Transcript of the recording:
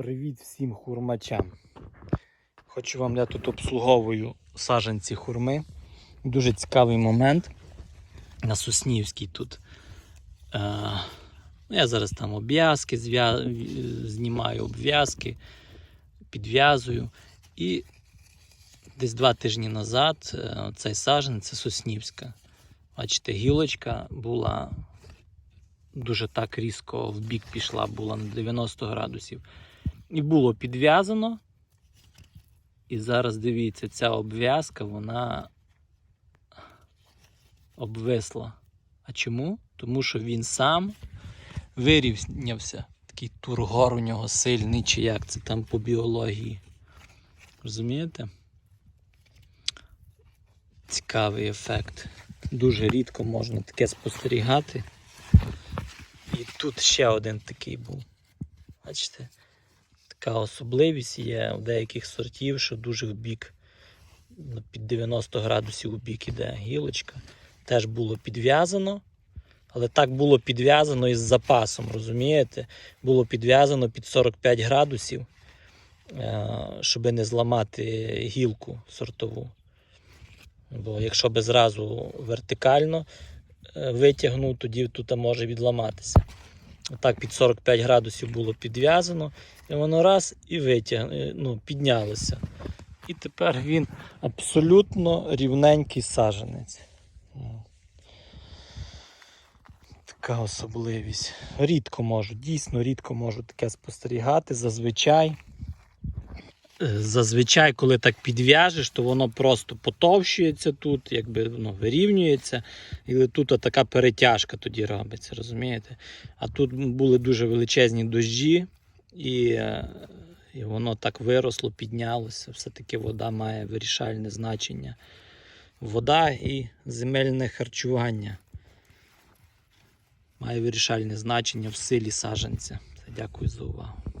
Привіт всім хурмачам. Хочу вам я тут обслуговую саджанці хурми. Дуже цікавий момент. На Соснівській тут. Е, ну, я зараз там обв'язки знімаю обв'язки, підв'язую. І десь два тижні назад е, цей саджанець це Соснівська. Бачите, гілочка була дуже так різко в бік пішла, була на 90 градусів. І було підв'язано. І зараз дивіться, ця обв'язка, вона обвисла. А чому? Тому що він сам вирівнявся. Такий тургор у нього сильний, чи як це там по біології. Розумієте? Цікавий ефект. Дуже рідко можна таке спостерігати. І тут ще один такий був. Бачите? Така особливість є у деяких сортів, що дуже в бік, під 90 градусів у бік іде гілочка. Теж було підв'язано. Але так було підв'язано із запасом, розумієте? Було підв'язано під 45 градусів, е, щоб не зламати гілку сортову. Бо якщо би зразу вертикально е, витягнув, тоді тут може відламатися. Так, під 45 градусів було підв'язано, і воно раз і витяг... е, ну, піднялося. І тепер він абсолютно рівненький саженець. Така особливість. Рідко можу, дійсно рідко можу таке спостерігати. Зазвичай. Зазвичай, коли так підв'яжеш, то воно просто потовщується тут, якби воно вирівнюється, і тут така перетяжка тоді робиться, розумієте? А тут були дуже величезні дощі, і, е, і воно так виросло, піднялося. Все-таки вода має вирішальне значення. Вода і земельне харчування має вирішальне значення в силі саджанця. Дякую за увагу.